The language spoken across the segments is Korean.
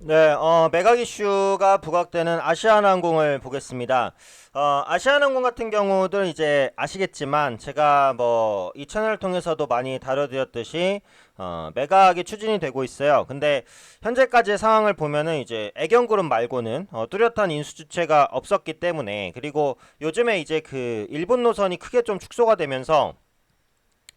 네, 어, 매각 이슈가 부각되는 아시아나항공을 보겠습니다. 어, 아시아나항공 같은 경우들 이제 아시겠지만 제가 뭐 이 채널을 통해서도 많이 다뤄드렸듯이 어, 매각이 추진이 되고 있어요. 근데 현재까지의 상황을 보면은 이제 애경그룹 말고는 어, 뚜렷한 인수 주체가 없었기 때문에 그리고 요즘에 이제 그 일본 노선이 크게 좀 축소가 되면서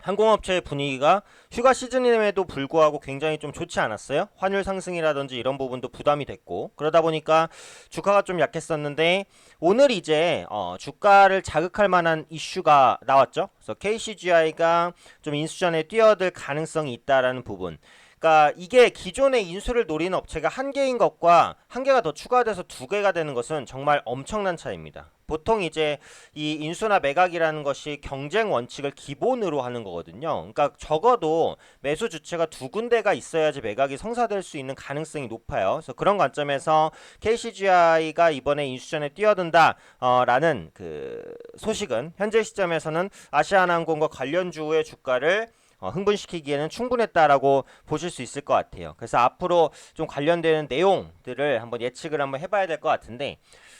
항공업체의 분위기가 휴가 시즌임에도 불구하고 굉장히 좀 좋지 않았어요. 환율 상승이라든지 이런 부분도 부담이 됐고 그러다 보니까 주가가 좀 약했었는데 오늘 이제 어, 주가를 자극할 만한 이슈가 나왔죠. 그래서 KCGI가 좀 인수전에 뛰어들 가능성이 있다라는 부분. 그러니까 이게 기존의 인수를 노리는 업체가 한 개인 것과 한 개가 더 추가돼서 두 개가 되는 것은 정말 엄청난 차이입니다. 보통 이제 이 인수나 매각이라는 것이 경쟁 원칙을 기본으로 하는 거거든요. 그러니까 적어도 매수 주체가 두 군데가 있어야지 매각이 성사될 수 있는 가능성이 높아요. 그래서 그런 관점에서 KCGI가 이번에 인수전에 뛰어든다라는 그 소식은 현재 시점에서는 아시아나항공과 관련 주의 주가를 어, 흥분시키기에는 충분했다라고 보실 수 있을 것 같아요. 그래서 앞으로 좀 관련되는 내용들을 한번 예측을 한번 해봐야 될 것 같은데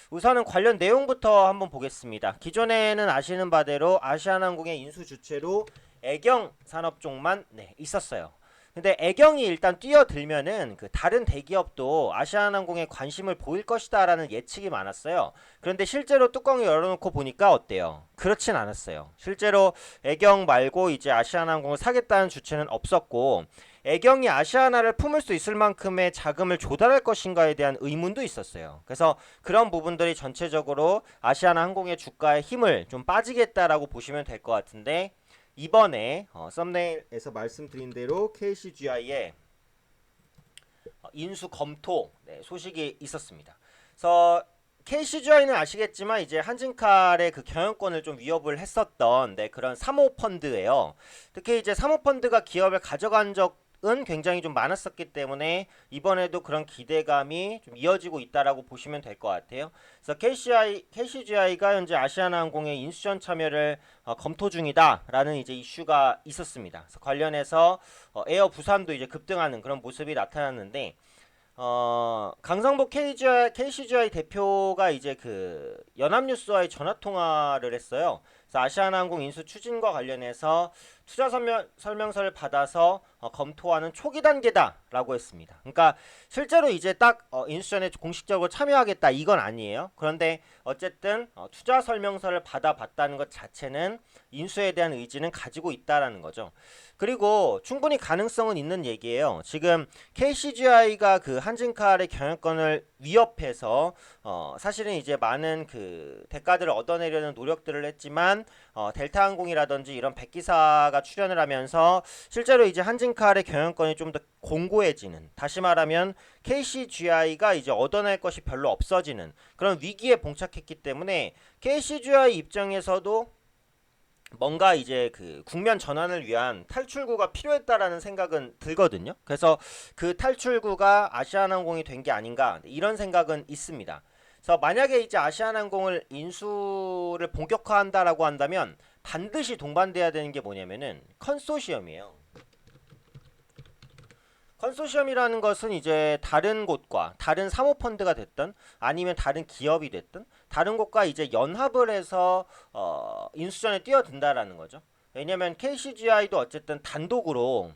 우선은 관련 내용부터 한번 보겠습니다. 기존에는 아시는 바대로 아시아나항공의 인수 주체로 애경 산업 쪽만 네, 있었어요. 근데 애경이 일단 뛰어들면은 그 다른 대기업도 아시아나항공에 관심을 보일 것이다라는 예측이 많았어요. 그런데 실제로 뚜껑을 열어놓고 보니까 어때요? 그렇진 않았어요. 실제로 애경 말고 이제 아시아나항공을 사겠다는 주체는 없었고 애경이 아시아나를 품을 수 있을 만큼의 자금을 조달할 것인가에 대한 의문도 있었어요. 그래서 그런 부분들이 전체적으로 아시아나 항공의 주가에 힘을 좀 빠지겠다라고 보시면 될 것 같은데 이번에 어, 썸네일에서 말씀드린 대로 KCGI의 어, 인수 검토 네, 소식이 있었습니다. 그래서 KCGI는 아시겠지만 이제 한진칼의 그 경영권을 좀 위협을 했었던 네, 그런 사모펀드예요. 특히 이제 사모펀드가 기업을 가져간 적 은 굉장히 좀 많았었기 때문에 이번에도 그런 기대감이 좀 이어지고 있다라고 보시면 될 것 같아요. 그래서 KCI, KCGI가 현재 아시아나항공의 인수전 참여를 어, 검토 중이다라는 이제 이슈가 있었습니다. 그래서 관련해서 어, 에어 부산도 이제 급등하는 그런 모습이 나타났는데 어, 강성복 KGI, KCGI 대표가 이제 그 연합뉴스와의 전화 통화를 했어요. 아시아나항공 인수 추진과 관련해서 투자 설명, 설명 서를 받아서 어, 검토하는 초기 단계다라고 했습니다. 그러니까 실제로 이제 딱 어, 인수전에 공식적으로 참여하겠다 이건 아니에요. 그런데 어쨌든 어, 투자 설명서를 받아봤다는 것 자체는 인수에 대한 의지는 가지고 있다라는 거죠. 그리고 충분히 가능성은 있는 얘기예요. 지금 KCGI가 그 한진칼의 경영권을 위협해서 어, 사실은 이제 많은 그 대가들을 얻어내려는 노력들을 했지만 어, 델타항공이라든지 이런 백기사가 출연을 하면서 실제로 이제 한진칼의 경영권이 좀 더 공고해지는 다시 말하면 KCGI가 이제 얻어낼 것이 별로 없어지는 그런 위기에 봉착했기 때문에 KCGI 입장에서도 뭔가 이제 그 국면 전환을 위한 탈출구가 필요했다라는 생각은 들거든요. 그래서 그 탈출구가 아시아나항공이 된 게 아닌가 이런 생각은 있습니다. 그래서 만약에 이제 아시아나항공을 인수를 본격화한다라고 한다면 반드시 동반돼야 되는 게 뭐냐면은 컨소시엄이에요. 컨소시엄이라는 것은 이제 다른 곳과 다른 사모펀드가 됐든 아니면 다른 기업이 됐든 다른 곳과 이제 연합을 해서 어, 인수전에 뛰어든다라는 거죠. 왜냐면 KCGI도 어쨌든 단독으로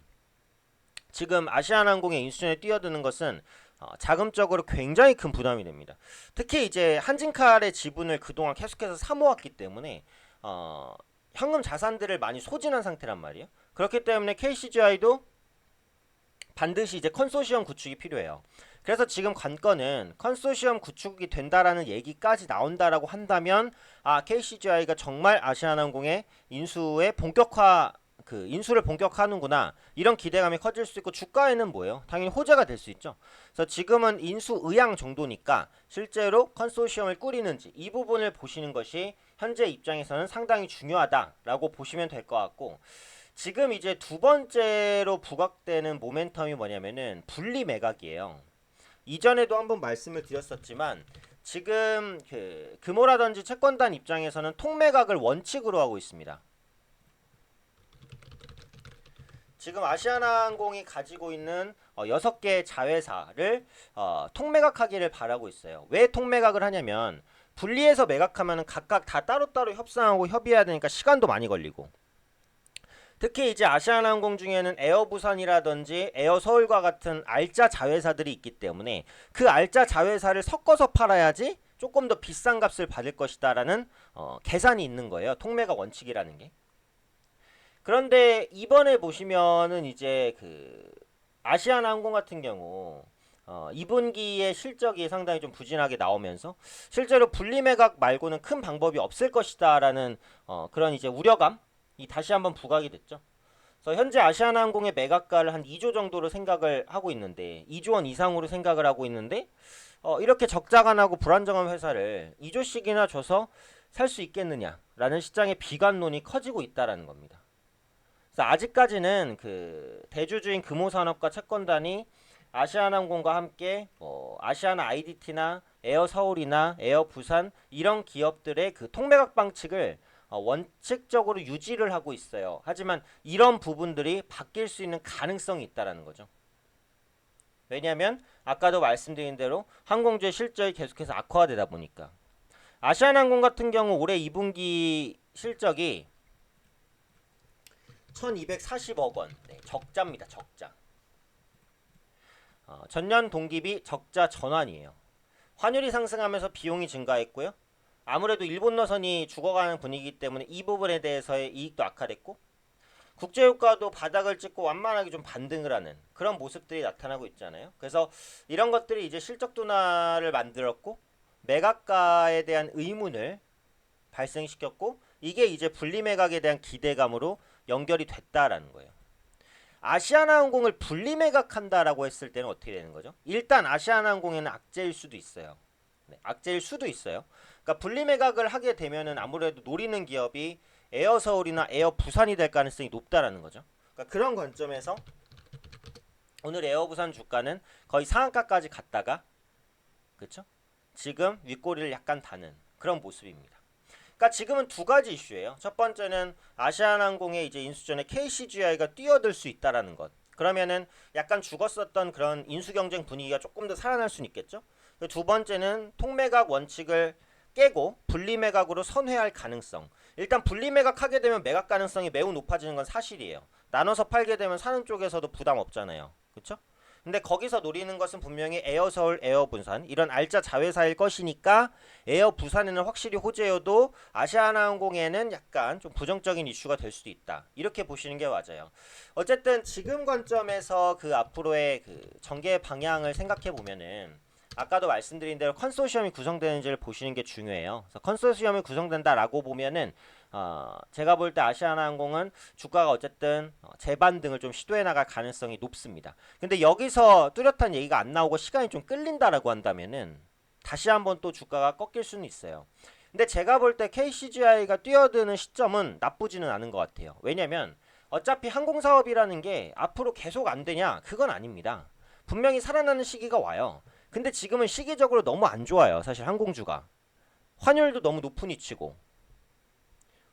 지금 아시아나항공의 인수전에 뛰어드는 것은 어, 자금적으로 굉장히 큰 부담이 됩니다. 특히 이제 한진칼의 지분을 그동안 계속해서 사모았기 때문에 어, 현금 자산들을 많이 소진한 상태란 말이에요. 그렇기 때문에 KCGI도 반드시 이제 컨소시엄 구축이 필요해요. 그래서 지금 관건은 컨소시엄 구축이 된다라는 얘기까지 나온다라고 한다면 아 KCGI가 정말 아시아나항공의 인수의 본격화 그 인수를 본격화하는구나 이런 기대감이 커질 수 있고 주가에는 뭐예요? 당연히 호재가 될 수 있죠. 그래서 지금은 인수 의향 정도니까 실제로 컨소시엄을 꾸리는지 이 부분을 보시는 것이 현재 입장에서는 상당히 중요하다라고 보시면 될 것 같고 지금 이제 두 번째로 부각되는 모멘텀이 뭐냐면은 분리 매각이에요. 이전에도 한번 말씀을 드렸었지만 지금 그 금호라든지 채권단 입장에서는 통매각을 원칙으로 하고 있습니다. 지금 아시아나항공이 가지고 있는 어, 6개 자회사를 어, 통매각하기를 바라고 있어요. 왜 통매각을 하냐면 분리해서 매각하면 각각 다 따로따로 협상하고 협의해야 되니까 시간도 많이 걸리고 특히 이제 아시아나항공 중에는 에어 부산이라든지 에어 서울과 같은 알짜 자회사들이 있기 때문에 그 알짜 자회사를 섞어서 팔아야지 조금 더 비싼 값을 받을 것이다라는 어, 계산이 있는 거예요. 통매각 원칙이라는 게. 그런데 이번에 보시면은 이제 그 아시아나항공 같은 경우 어, 2분기의 실적이 상당히 좀 부진하게 나오면서 실제로 분리매각 말고는 큰 방법이 없을 것이다라는 어, 그런 이제 우려감 이 다시 한번 부각이 됐죠. 그래서 현재 아시아나항공의 매각가를 한 2조 정도로 생각을 하고 있는데 2조 원 이상으로 생각을 하고 있는데 어, 이렇게 적자가 나고 불안정한 회사를 2조씩이나 줘서 살 수 있겠느냐라는 시장의 비관론이 커지고 있다라는 겁니다. 그래서 아직까지는 그 대주주인 금호산업과 채권단이 아시아나항공과 함께 뭐 아시아나 IDT나 에어 서울이나 에어 부산 이런 기업들의 그 통매각 방식을 어, 원칙적으로 유지를 하고 있어요. 하지만 이런 부분들이 바뀔 수 있는 가능성이 있다라는 거죠. 왜냐하면 아까도 말씀드린 대로 항공주의 실적이 계속해서 악화되다 보니까 아시아나항공 같은 경우 올해 2분기 실적이 1240억 원 네, 적자입니다. 적자. 어, 전년 동기비 적자 전환이에요. 환율이 상승하면서 비용이 증가했고요. 아무래도 일본 노선이 죽어가는 분위기이기 때문에 이 부분에 대해서의 이익도 악화됐고 국제유가도 바닥을 찍고 완만하게 좀 반등을 하는 그런 모습들이 나타나고 있잖아요. 그래서 이런 것들이 이제 실적 둔화를 만들었고 매각가에 대한 의문을 발생시켰고 이게 이제 분리 매각에 대한 기대감으로 연결이 됐다라는 거예요. 아시아나항공을 분리 매각한다라고 했을 때는 어떻게 되는 거죠? 일단 아시아나항공에는 악재일 수도 있어요. 네, 악재일 수도 있어요. 그러니까 분리 매각을 하게 되면은 아무래도 노리는 기업이 에어 서울이나 에어 부산이 될 가능성이 높다라는 거죠. 그러니까 그런 관점에서 오늘 에어 부산 주가는 거의 상한가까지 갔다가 그렇죠? 지금 윗꼬리를 약간 다는 그런 모습입니다. 그러니까 지금은 두 가지 이슈예요. 첫 번째는 아시아나항공의 이제 인수전에 KCGI가 뛰어들 수 있다라는 것. 그러면은 약간 죽었었던 그런 인수 경쟁 분위기가 조금 더 살아날 수는 있겠죠. 두 번째는 통매각 원칙을 깨고 분리매각으로 선회할 가능성. 일단 분리매각 하게 되면 매각 가능성이 매우 높아지는 건 사실이에요. 나눠서 팔게 되면 사는 쪽에서도 부담 없잖아요. 그렇죠? 근데 거기서 노리는 것은 분명히 에어 서울, 에어 부산 이런 알짜 자회사일 것이니까 에어 부산에는 확실히 호재여도 아시아나항공에는 약간 좀 부정적인 이슈가 될 수도 있다. 이렇게 보시는 게 맞아요. 어쨌든 지금 관점에서 그 앞으로의 그 전개 방향을 생각해 보면은 아까도 말씀드린 대로 컨소시엄이 구성되는지를 보시는 게 중요해요. 그래서 컨소시엄이 구성된다라고 보면은 어, 제가 볼 때 아시아나항공은 주가가 어쨌든 어, 재반등을 좀 시도해 나갈 가능성이 높습니다. 근데 여기서 뚜렷한 얘기가 안 나오고 시간이 좀 끌린다라고 한다면은 다시 한번 또 주가가 꺾일 수는 있어요. 근데 제가 볼 때 KCGI가 뛰어드는 시점은 나쁘지는 않은 것 같아요. 왜냐면 어차피 항공사업이라는 게 앞으로 계속 안 되냐? 그건 아닙니다. 분명히 살아나는 시기가 와요. 근데 지금은 시기적으로 너무 안 좋아요. 사실 항공주가. 환율도 너무 높은 위치고.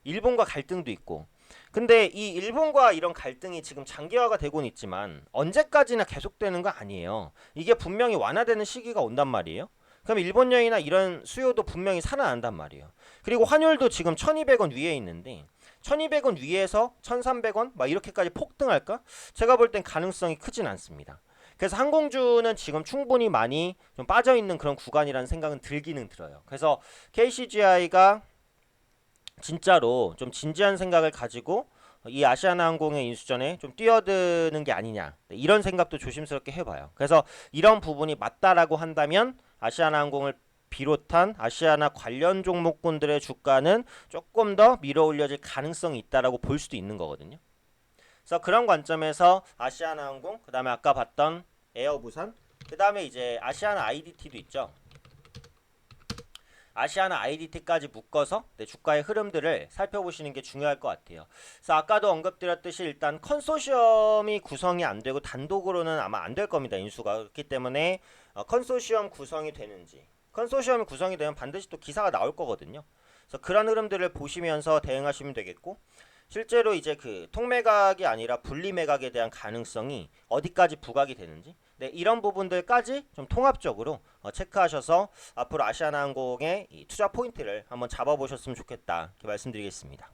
일본과 갈등도 있고. 근데 이 일본과 이런 갈등이 지금 장기화가 되고는 있지만 언제까지나 계속되는 거 아니에요. 이게 분명히 완화되는 시기가 온단 말이에요. 그럼 일본령이나 이런 수요도 분명히 살아난단 말이에요. 그리고 환율도 지금 1200원 위에 있는데 1200원 위에서 1300원 막 이렇게까지 폭등할까? 제가 볼 땐 가능성이 크진 않습니다. 그래서 항공주는 지금 충분히 많이 좀 빠져 있는 그런 구간이라는 생각은 들기는 들어요. 그래서 KCGI가 진짜로 좀 진지한 생각을 가지고 이 아시아나항공의 인수전에 좀 뛰어드는 게 아니냐 네, 이런 생각도 조심스럽게 해봐요. 그래서 이런 부분이 맞다라고 한다면 아시아나항공을 비롯한 아시아나 관련 종목군들의 주가는 조금 더 밀어 올려질 가능성이 있다라고 볼 수도 있는 거거든요. 그래서 그런 관점에서 아시아나항공, 그 다음에 아까 봤던 에어부산, 그 다음에 이제 아시아나 IDT도 있죠. 아시아나 IDT까지 묶어서 네, 주가의 흐름들을 살펴보시는 게 중요할 것 같아요. 그래서 아까도 언급드렸듯이 일단 컨소시엄이 구성이 안 되고 단독으로는 아마 안 될 겁니다. 인수가 그렇기 때문에 어, 컨소시엄 구성이 되는지 컨소시엄이 구성이 되면 반드시 또 기사가 나올 거거든요. 그래서 그런 흐름들을 보시면서 대응하시면 되겠고 실제로 이제 그 통매각이 아니라 분리매각에 대한 가능성이 어디까지 부각이 되는지 네, 이런 부분들까지 좀 통합적으로 어, 체크하셔서 앞으로 아시아나항공의 이 투자 포인트를 한번 잡아보셨으면 좋겠다 이렇게 말씀드리겠습니다.